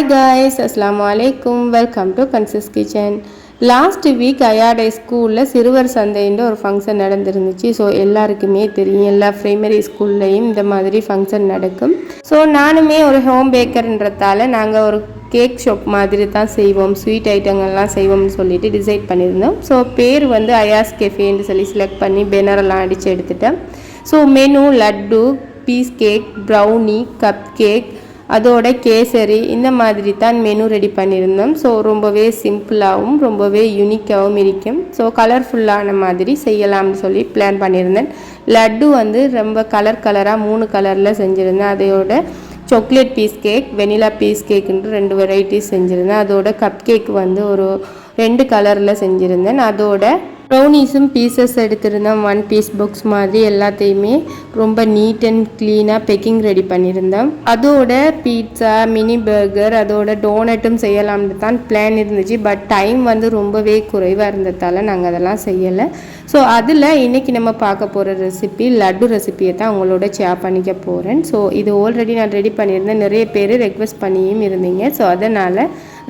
Hi guys அஸ்லாம் வலைக்கும் welcome to Kansas kitchen last week அயாடை ஸ்கூலில் சிறுவர் சந்தைன்ற ஒரு ஃபங்க்ஷன் நடந்துருந்துச்சு. ஸோ எல்லாருக்குமே தெரியும். எல்லா ப்ரைமரி ஸ்கூல்லையும் இந்த மாதிரி ஃபங்க்ஷன் நடக்கும். ஸோ நானுமே ஒரு ஹோம் பேக்கர்ன்றதால நாங்கள் ஒரு கேக் ஷாப் மாதிரி தான் செய்வோம். ஸ்வீட் ஐட்டங்கள்லாம் செய்வோம்னு சொல்லிட்டு டிசைட் பண்ணியிருந்தோம். ஸோ பேர் வந்து அயாஸ் கெஃபேன்னு சொல்லி செலக்ட் பண்ணி பேனரெல்லாம் அடித்து எடுத்துட்டேன். So menu laddu piece cake brownie cupcake அதோட கேசரி இந்த மாதிரி தான் மெனு ரெடி பண்ணியிருந்தோம். ஸோ ரொம்பவே சிம்பிளாகவும் ரொம்பவே யூனிக்காகவும் இருக்கும். ஸோ கலர்ஃபுல்லான மாதிரி செய்யலாம்னு சொல்லி பிளான் பண்ணியிருந்தேன். லட்டு வந்து ரொம்ப கலர் கலராக மூணு கலரில் செஞ்சுருந்தேன். அதோட chocolate piece cake vanilla piece கேக்குன்ட்டு ரெண்டு வெரைட்டிஸ் செஞ்சுருந்தேன். அதோட கப் கேக் வந்து ஒரு ரெண்டு கலரில் செஞ்சுருந்தேன். அதோட ப்ரௌனீஸும் பீசஸ் எடுத்திருந்தேன். ஒன் பீஸ் புக்ஸ் மாதிரி எல்லாத்தையுமே ரொம்ப நீட் அண்ட் க்ளீனாக பேக்கிங் ரெடி பண்ணியிருந்தேன். அதோட பீட்சா மினி பர்கர் அதோட டோனட்டும் செய்யலாம்னு தான் பிளான் இருந்துச்சு. பட் டைம் வந்து ரொம்பவே குறைவாக இருந்ததால் நாங்கள் அதெல்லாம் செய்யலை. ஸோ அதில் இன்றைக்கி நம்ம பார்க்க போகிற ரெசிபி லட்டு ரெசிபியை தான் உங்களோட ஷேர் பண்ணிக்க போகிறேன் ஸோ இது ஆல்ரெடி நான் ரெடி பண்ணியிருந்தேன். நிறைய பேர் ரெக்வஸ்ட் பண்ணியும் இருந்தீங்க. ஸோ அதனால்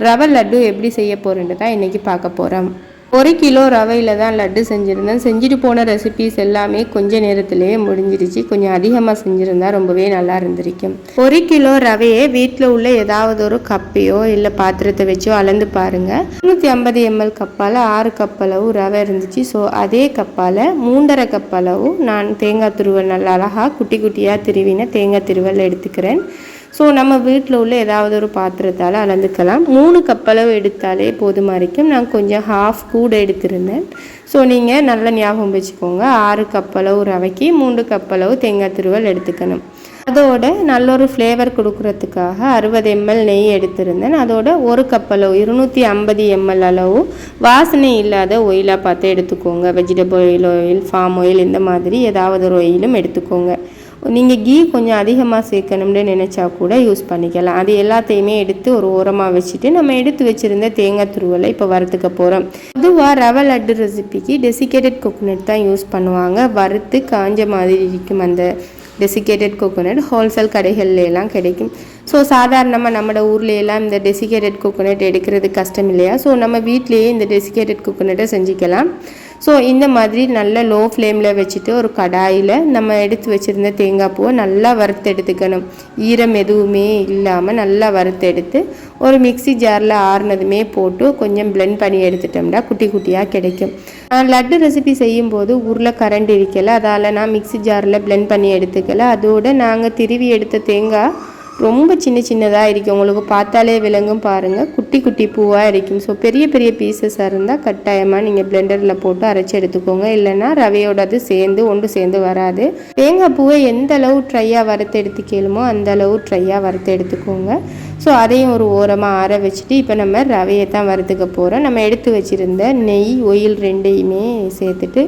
ரவை லட்டு எப்படி செய்ய போகிறேன்ட்டு தான் இன்றைக்கி பார்க்க போகிறேன் ஒரு கிலோ ரவையில் தான் லட்டு செஞ்சுருந்தேன். செஞ்சுட்டு போன ரெசிபிஸ் எல்லாமே கொஞ்ச நேரத்திலேயே முடிஞ்சிருச்சு. கொஞ்சம் அதிகமாக செஞ்சுருந்தா ரொம்பவே நல்லா இருந்திருக்கும். ஒரு கிலோ ரவையை வீட்டில் உள்ள ஏதாவது ஒரு கப்பையோ இல்லை பாத்திரத்தை வச்சோ அளந்து பாருங்கள் நூற்றி ஐம்பது எம்எல் கப்பால் ஆறு கப் அளவு ரவை இருந்துச்சு. ஸோ அதே கப்பால் மூன்றரை கப் அளவு நான் தேங்காய் துருவல் நல்லா அழகாக குட்டி குட்டியாக திருவின தேங்காய் திருவல் எடுத்துக்கிறேன். ஸோ நம்ம வீட்டில் உள்ள ஏதாவது ஒரு பாத்திரத்தால் அளந்துக்கலாம். மூணு கப்பளவு எடுத்தாலே போதுமா இருக்கும். நான் கொஞ்சம் ஹாஃப் கூட எடுத்திருந்தேன். ஸோ நீங்கள் நல்ல ஞாபகம் வச்சுக்கோங்க. ஆறு கப்பளவு ரவைக்கு மூன்று கப்பளவு தேங்காய் திருவல் எடுத்துக்கணும். அதோட நல்ல ஒரு ஃப்ளேவர் கொடுக்கறதுக்காக அறுபது எம்எல் நெய் எடுத்திருந்தேன். அதோட ஒரு கப்பளவு இருநூற்றி ஐம்பது எம்எல் அளவு வாசனை இல்லாத ஒயிலாக பார்த்து எடுத்துக்கோங்க. Vegetable oil oil palm oil இந்த மாதிரி ஏதாவது ஒரு ஆயிலும் எடுத்துக்கோங்க. நீங்கள் கீ கொஞ்சம் அதிகமாக சேர்க்கணும்னு நினச்சா கூட யூஸ் பண்ணிக்கலாம். அது எல்லாத்தையுமே எடுத்து ஒரு ஓரமாக வச்சுட்டு நம்ம எடுத்து வச்சுருந்த தேங்காய் துருவலை இப்போ வறுத்துக்க போகிறோம் பொதுவாக ரவை லட்டு ரெசிபிக்கு டெசிகேட்டட் கோகோனட் தான் யூஸ் பண்ணுவாங்க. வறுத்து காஞ்ச மாதிரி இருக்கும் அந்த டெசிகேட்டட் கோகோனட் ஹோல்சேல் கடைகள்லாம் கிடைக்கும். ஸோ சாதாரணமாக நம்ம ஊர்லேயெல்லாம் இந்த டெசிகேட்டட் கோகோனட் எடுக்கிறது கஷ்டம் இல்லையா? ஸோ நம்ம வீட்லேயே இந்த டெசிகேட்டட் கோகோனட்டை செஞ்சுக்கலாம். ஸோ இந்த மாதிரி நல்ல லோ ஃப்ளேமில் வச்சுட்டு ஒரு கடாயில் நம்ம எடுத்து வச்சுருந்த தேங்காய் பூவை நல்லா வறுத்து எடுத்துக்கணும். ஈரம் எதுவுமே இல்லாமல் நல்லா வறுத்து எடுத்து ஒரு மிக்சி ஜாரில் ஆறுனதுமே போட்டு கொஞ்சம் பிளெண்ட் பண்ணி எடுத்துட்டோம்னா குட்டி குட்டியாக கிடைக்கும். லட்டு ரெசிபி செய்யும்போது ஊரில் கரண்ட் இருக்கலை அதால் நான் மிக்சி ஜாரில் பிளெண்ட் பண்ணி எடுத்துக்கல. அதோடு நாங்கள் திருவி எடுத்த தேங்காய் ரொம்ப சின்ன சின்னதாக இருக்கும் உங்களுக்கு பார்த்தாலே விலங்கும் பாருங்கள் குட்டி குட்டி பூவாக இருக்கும். ஸோ பெரிய பெரிய பீசஸாக இருந்தால் கட்டாயமாக நீங்கள் பிளெண்டரில் போட்டு அரைச்சி எடுத்துக்கோங்க. இல்லைன்னா ரவையோடது சேர்ந்து ஒன்று சேர்ந்து வராது. தேங்காய் பூவை எந்த அளவு ட்ரையாக வறுத்து எடுத்துக்கலுமோ அந்த அளவு ட்ரையாக வறுத்து எடுத்துக்கோங்க. ஸோ அதையும் ஒரு ஓரமாக ஆற வச்சுட்டு இப்போ நம்ம ரவையை தான் வறுத்துக்க போகிறோம் நம்ம எடுத்து வச்சுருந்த நெய் ஒயில் ரெண்டையுமே சேர்த்துட்டு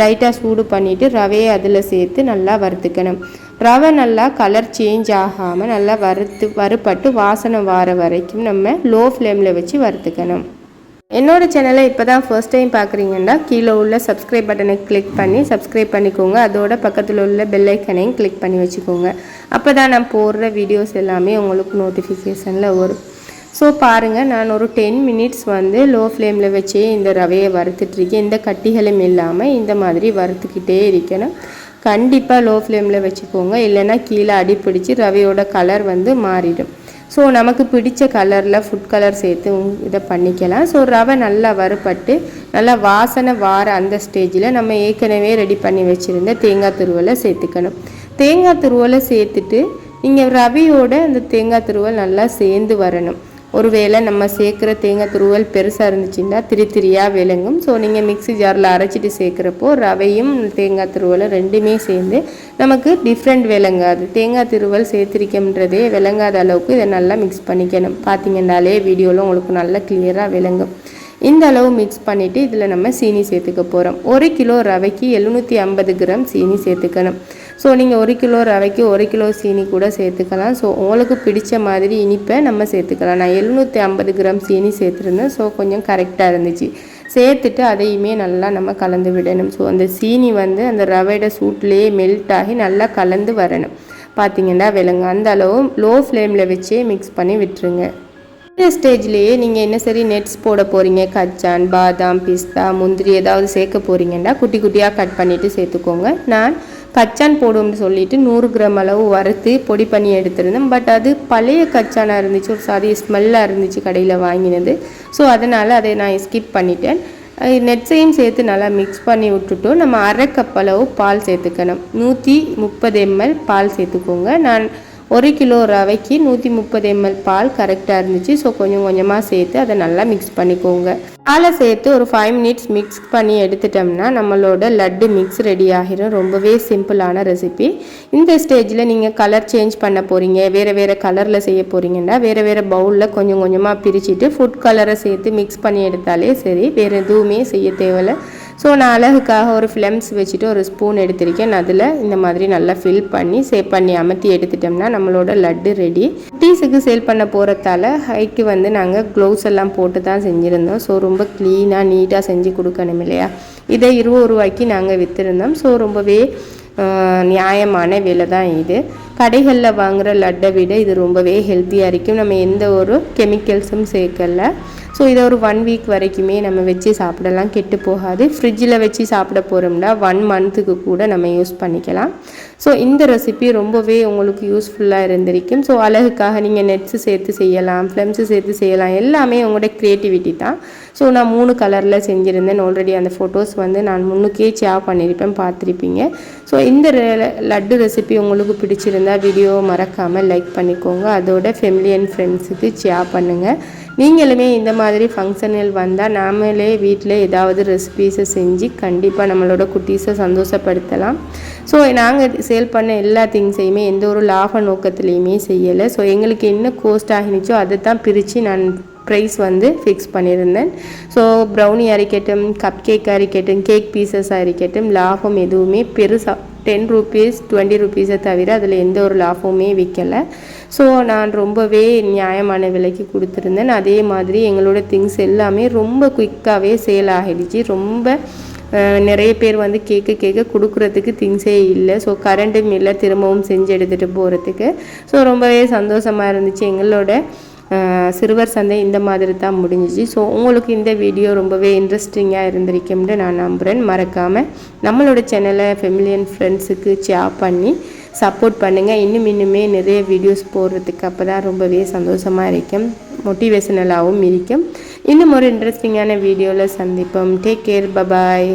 லைட்டாக சூடு பண்ணிவிட்டு ரவையை அதில் சேர்த்து நல்லா வறுத்துக்கணும். ரவை நல்லா கலர் சேஞ்ச் ஆகாமல் நல்லா வறுத்து வறுப்பட்டு வாசனை வார வரைக்கும் நம்ம லோ ஃப்ளேமில் வச்சு வறுத்துக்கணும். என்னோடய சேனலை இப்போ தான் ஃபர்ஸ்ட் டைம் பார்க்குறீங்கன்னா கீழே உள்ள சப்ஸ்கிரைப் பட்டனை கிளிக் பண்ணி சப்ஸ்கிரைப் பண்ணிக்கோங்க. அதோட பக்கத்தில் உள்ள பெல்லைக்கனையும் கிளிக் பண்ணி வச்சுக்கோங்க. அப்போ தான் நான் போடுற வீடியோஸ் எல்லாமே உங்களுக்கு நோட்டிஃபிகேஷனில் வரும். ஸோ பாருங்கள் நான் ஒரு டென் மினிட்ஸ் வந்து லோ ஃப்ளேமில் வச்சே இந்த ரவையை வறுத்துட்ருக்கேன் எந்த கட்டிகளும் இல்லாமல் இந்த மாதிரி வறுத்துக்கிட்டே இருக்கணும். கண்டிப்பாக லோ ஃப்ளேமில் வச்சுக்கோங்க. இல்லைன்னா கீழே அடிப்பிடிச்சு ரவையோட கலர் வந்து மாறிடும். ஸோ நமக்கு பிடிச்ச கலரில் ஃபுட் கலர் சேர்த்து இதை பண்ணிக்கலாம். ஸோ ரவை நல்லா வறுப்பட்டு நல்லா வாசனை வார அந்த ஸ்டேஜில் நம்ம ஏற்கனவே ரெடி பண்ணி வச்சுருந்த தேங்காய் துருவலை சேர்த்துக்கணும். தேங்காய் துருவலை சேர்த்துட்டு நீங்கள் ரவையோட அந்த தேங்காய் துருவல் நல்லா சேர்ந்து வரணும். ஒருவேளை நம்ம சேர்க்குற தேங்காய் துருவல் பெருசாக இருந்துச்சுன்னா திரி திரியாக விளங்கும். ஸோ நீங்கள் மிக்சி ஜாரில் அரைச்சிட்டு சேர்க்குறப்போ ரவையும் தேங்காய் துருவலும் ரெண்டுமே சேர்ந்து நமக்கு டிஃப்ரெண்ட் விளங்காது. தேங்காய் துருவல் சேர்த்திருக்கன்றதே விளங்காத அளவுக்கு இதை நல்லா மிக்ஸ் பண்ணிக்கணும். பார்த்தீங்கன்னாலே வீடியோவில் உங்களுக்கு நல்லா கிளியராக விளங்கும். இந்த அளவு மிக்ஸ் பண்ணிவிட்டு இதில் நம்ம சீனி சேர்த்துக்க போகிறோம் ஒரு கிலோ ரவைக்கு எழுநூற்றி ஐம்பது கிராம் சீனி சேர்த்துக்கணும். ஸோ நீங்கள் ஒரு கிலோ ரவைக்கு ஒரு கிலோ சீனி கூட சேர்த்துக்கலாம். ஸோ உங்களுக்கு பிடிச்ச மாதிரி இனிப்பை நம்ம சேர்த்துக்கலாம். நான் எழுநூற்றி ஐம்பது கிராம் சீனி சேர்த்துருந்தேன். ஸோ கொஞ்சம் கரெக்டாக இருந்துச்சு. சேர்த்துட்டு அதையுமே நல்லா நம்ம கலந்து விடணும். ஸோ அந்த சீனி வந்து அந்த ரவையோட சூட்லேயே மெல்ட் ஆகி நல்லா கலந்து வரணும். பார்த்தீங்கன்னா விலங்கு அந்த அளவு லோ ஃப்ளேமில் வச்சே மிக்ஸ் பண்ணி விட்டுருங்க. இந்த ஸ்டேஜ்லேயே நீங்கள் என்ன சரி நெட்ஸ் போட போகிறீங்க கச்சான் பாதாம் பிஸ்தா முந்திரி ஏதாவது சேர்க்க போகிறீங்கன்னா குட்டி குட்டியாக கட் பண்ணிவிட்டு சேர்த்துக்கோங்க. நான் கச்சான் போடும்னு சொல்லிட்டு நூறு கிராம் அளவு வறுத்து பொடி பண்ணி எடுத்திருந்தேன். பட் அது பழைய கச்சானாக இருந்துச்சு ஒரு சாதி ஸ்மெல்லாக இருந்துச்சு கடையில் வாங்கினது. ஸோ அதனால் அதை நான் ஸ்கிப் பண்ணிட்டேன். நெட்ஸையும் சேர்த்து நல்லா மிக்ஸ் பண்ணி விட்டுட்டு நம்ம அரை கப் அளவு பால் சேர்த்துக்கணும். நூற்றி முப்பது எம்எல் பால் சேர்த்துக்கோங்க. நான் ஒரு கிலோ ரவைக்கு நூற்றி முப்பது எம்எல் பால் கரெக்டாக இருந்துச்சு. ஸோ கொஞ்சம் கொஞ்சமாக சேர்த்து அதை நல்லா மிக்ஸ் பண்ணிக்கோங்க. பாலை சேர்த்து ஒரு ஃபைவ் மினிட்ஸ் மிக்ஸ் பண்ணி எடுத்துட்டோம்னா நம்மளோட லட்டு மிக்ஸ் ரெடி ஆகிரும். ரொம்பவே சிம்பிளான ரெசிபி இந்த ஸ்டேஜில் நீங்கள் கலர் சேஞ்ச் பண்ண போகிறீங்க வேறு வேறு கலரில் செய்ய போகிறீங்கன்னா வேறு வேறு பவுலில் கொஞ்சம் கொஞ்சமாக பிரிச்சுட்டு ஃபுட் கலரை சேர்த்து மிக்ஸ் பண்ணி எடுத்தாலே சரி வேறு எதுவுமே செய்ய தேவையில்லை. ஸோ நான் அழகுக்காக ஒரு ஃப்ளெம்ஸ் வச்சுட்டு ஒரு ஸ்பூன் எடுத்திருக்கேன். அதில் இந்த மாதிரி நல்லா ஃபில் பண்ணி சேவ் பண்ணி அமர்த்தி எடுத்துட்டோம்னா நம்மளோட லட்டு ரெடி டீஸுக்கு சேல் பண்ண போகிறதால ஹைக்கு வந்து நாங்கள் க்ளவுஸ் எல்லாம் போட்டு தான் செஞ்சுருந்தோம். ஸோ ரொம்ப க்ளீனாக நீட்டாக செஞ்சு கொடுக்கணும் இல்லையா? இதை இருபது ரூபாய்க்கு நாங்கள் விற்றுருந்தோம் ஸோ ரொம்பவே நியாயமான விலை தான் இது. கடைகளில் வாங்குகிற லட்டை விட இது ரொம்பவே ஹெல்த்தியாக இருக்கும். நம்ம எந்த ஒரு கெமிக்கல்ஸும் சேர்க்கல. ஸோ இதை ஒரு ஒன் வீக் வரைக்குமே நம்ம வச்சு சாப்பிடலாம். கெட்டு போகாது. ஃப்ரிட்ஜில் வச்சு சாப்பிட போகிறோம்னா ஒன் மந்த்துக்கு கூட நம்ம யூஸ் பண்ணிக்கலாம். ஸோ இந்த ரெசிபி ரொம்பவே உங்களுக்கு யூஸ்ஃபுல்லாக இருந்திருக்கும். ஸோ அழகுக்காக நீங்கள் நெட்ஸு சேர்த்து செய்யலாம் ஃப்ளம்ஸு சேர்த்து செய்யலாம். எல்லாமே உங்களோட க்ரியேட்டிவிட்டி தான். ஸோ நான் மூணு கலரில் செஞ்சுருந்தேன். ஆல்ரெடி அந்த ஃபோட்டோஸ் வந்து நான் முன்னுக்கே சேவ் பண்ணியிருப்பேன் பார்த்துருப்பீங்க. ஸோ இந்த லட்டு ரெசிபி உங்களுக்கு பிடிச்சிருந்தா வீடியோ மறக்காமல் லைக் பண்ணிக்கோங்க. அதோட ஃபேமிலி அண்ட் ஃப்ரெண்ட்ஸுக்கு சேவ் பண்ணுங்கள் நீங்களுமே இந்த மாதிரி ஃபங்க்ஷனில் வந்தால் நாமளே வீட்டில் ஏதாவது ரெசிபீஸை செஞ்சு கண்டிப்பாக நம்மளோட குட்டீஸை சந்தோஷப்படுத்தலாம். ஸோ நாங்கள் சேல் பண்ண எல்லா திங்ஸையுமே எந்த ஒரு லாப நோக்கத்துலேயுமே செய்யலை. ஸோ எங்களுக்கு என்ன கோஸ்ட் ஆகினுச்சோ அதை தான் பிரித்து நான் ப்ரைஸ் வந்து ஃபிக்ஸ் பண்ணியிருந்தேன். ஸோ ப்ரௌனி அரிக்கட்டும் கப் கேக் அரிக்கட்டும் கேக் பீசஸ் அரிக்கட்டும் லாபம் எதுவுமே பெருசாக டென் ருபீஸ் டுவெண்ட்டி ருபீஸை தவிர அதில் எந்த ஒரு லாபமுமே விற்கலை ஸோ நான் ரொம்பவே நியாயமான விலைக்கு கொடுத்துருந்தேன். அதே மாதிரி எங்களோட திங்ஸ் எல்லாமே ரொம்ப குயிக்காகவே சேல் ஆகிடுச்சு. ரொம்ப நிறைய பேர் வந்து கேட்க கேட்க கொடுக்குறதுக்கு திங்ஸே இல்லை. ஸோ கரண்ட்டும் இல்லை. திரும்பவும் செஞ்சு எடுத்துகிட்டு போகிறதுக்கு ஸோ ரொம்பவே சந்தோஷமாக இருந்துச்சு எங்களோட சிறுவர் சந்தை இந்த மாதிரி தான் முடிஞ்சிச்சு. ஸோ உங்களுக்கு இந்த வீடியோ ரொம்பவே இன்ட்ரெஸ்டிங்காக இருந்திருக்கும்னு நான் நம்புகிறேன் மறக்காமல் நம்மளோட சேனலை ஃபெமிலி அண்ட் ஃப்ரெண்ட்ஸுக்கு ஷேர் பண்ணி சப்போர்ட் பண்ணுங்கள் இன்னும் இன்னுமே நிறைய வீடியோஸ் போடுறதுக்கு அப்போ தான் ரொம்பவே சந்தோஷமாக இருக்கும். மோட்டிவேஷனலாகவும் இருக்கும். இன்னும் ஒரு இன்ட்ரெஸ்டிங்கான வீடியோவில் சந்திப்போம். Take care bye bye